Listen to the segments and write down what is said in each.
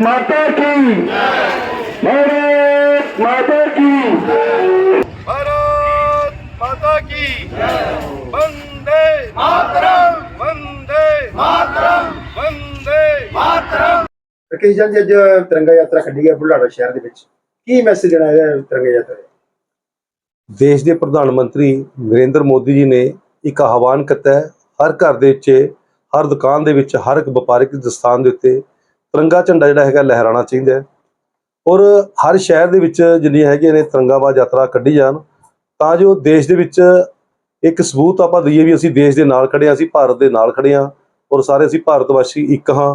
माता की। भारत माता की। भारत माता की। वंदे मातरम। वंदे मातरम। वंदे मातरम। ਰਕੇਸ਼ ਜੀ ਅੱਜ ਤਿਰੰਗਾ ਯਾਤਰਾ ਕੱਢੀ ਗਿਆ ਬੁਲਾੜਾ ਸ਼ਹਿਰ ਦੇ ਵਿੱਚ ਕੀ ਮੈਸੇਜ ਦੇਣਾ ਹੈ ਤਿਰੰਗਾ ਯਾਤਰਾ ਦੇਸ਼ ਦੇ ਪ੍ਰਧਾਨ ਮੰਤਰੀ ਨਰਿੰਦਰ ਮੋਦੀ ਜੀ ਨੇ ਇੱਕ ਆਹਵਾਨ ਕੀਤਾ ਹੈ ਹਰ ਘਰ ਦੇ ਵਿੱਚ ਹਰ ਦੁਕਾਨ ਦੇ ਵਿੱਚ ਹਰ ਇੱਕ ਵਪਾਰਿਕ ਸਥਾਨ ਦੇ ਉੱਤੇ ਤਿਰੰਗਾ ਝੰਡਾ ਜਿਹੜਾ ਹੈਗਾ ਲਹਿਰਾਣਾ ਚਾਹੀਦਾ ਹੈ। ਔਰ ਹਰ ਸ਼ਹਿਰ ਦੇ ਵਿੱਚ ਜਿੰਨੀਆਂ ਹੈਗੀਆਂ ਨੇ ਤਿਰੰਗਾਬਾਦ ਯਾਤਰਾ ਕੱਢੀ ਜਾਣ, ਤਾਂ ਜੋ ਦੇਸ਼ ਦੇ ਵਿੱਚ ਇੱਕ ਸਬੂਤ ਆਪਾਂ ਦਈਏ ਵੀ ਅਸੀਂ ਦੇਸ਼ ਦੇ ਨਾਲ ਖੜੇ ਹਾਂ, ਅਸੀਂ ਭਾਰਤ ਦੇ ਨਾਲ ਖੜੇ ਹਾਂ ਔਰ ਸਾਰੇ ਅਸੀਂ ਭਾਰਤ ਵਾਸੀ ਇੱਕ ਹਾਂ।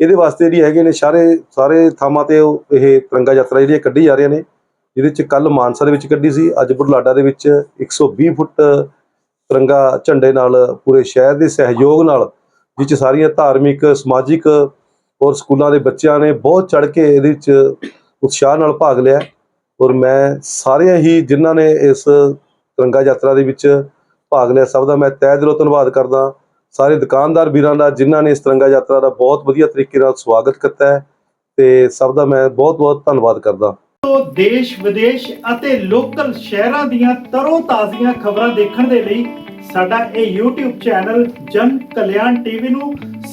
ਇਹਦੇ ਵਾਸਤੇ ਜਿਹੜੀ ਹੈਗੇ ਨੇ ਸਾਰੇ ਸਾਰੇ ਥਾਵਾਂ ਤੇ ਉਹ ਇਹ ਤਿਰੰਗਾ ਯਾਤਰਾ ਜਿਹੜੀਆਂ ਕੱਢੀ ਜਾ ਰਹੀਆਂ ਨੇ, ਜਿਹਦੇ ਚ ਕੱਲ ਮਾਨਸਾ ਦੇ ਵਿੱਚ ਕੱਢੀ ਸੀ, ਅੱਜ ਬੁਢਲਾਡਾ ਦੇ ਵਿੱਚ 120 ਫੁੱਟ ਤਿਰੰਗਾ ਝੰਡੇ ਨਾਲ ਪੂਰੇ ਸ਼ਹਿਰ ਦੇ ਸਹਿਯੋਗ ਨਾਲ ਜਿਸ 'ਚ ਸਾਰੀਆਂ ਧਾਰਮਿਕ, ਸਮਾਜਿਕ ਔਰ ਸਕੂਲਾਂ ਦੇ ਬੱਚਿਆਂ ਨੇ ਬਹੁਤ ਚੜ ਕੇ ਇਹਦੇ ਵਿੱਚ ਉਤਸ਼ਾਹ ਨਾਲ ਭਾਗ ਲਿਆ। ਔਰ ਮੈਂ ਸਾਰਿਆਂ ਹੀ ਜਿਨ੍ਹਾਂ ਨੇ ਇਸ ਤਿਰੰਗਾ ਯਾਤਰਾ ਦੇ ਵਿੱਚ ਭਾਗ ਲਿਆ, ਸਭ ਦਾ ਮੈਂ ਤਹਿ ਦਿਲੋਂ ਧੰਨਵਾਦ ਕਰਦਾ। ਸਾਰੇ ਦੁਕਾਨਦਾਰ ਵੀਰਾਂ ਦਾ, ਜਿਨ੍ਹਾਂ ਨੇ ਇਸ ਤਿਰੰਗਾ ਯਾਤਰਾ ਦਾ ਬਹੁਤ ਵਧੀਆ ਤਰੀਕੇ ਨਾਲ ਸਵਾਗਤ ਕੀਤਾ ਹੈ ਤੇ ਸਭ ਦਾ ਮੈਂ ਬਹੁਤ ਬਹੁਤ ਧੰਨਵਾਦ ਕਰਦਾ। ਦੇਸ਼, ਵਿਦੇਸ਼ ਅਤੇ ਲੋਕਲ ਸ਼ਹਿਰਾਂ ਦੀਆਂ ਤਰੋ ਤਾਜ਼ੀਆਂ ਖਬਰਾਂ ਦੇਖਣ ਦੇ ਲਈ ਸਾਡਾ ਇਹ YouTube ਚੈਨਲ ਜਨ ਕਲਿਆਣ ਟੀਵੀ ਨੂੰ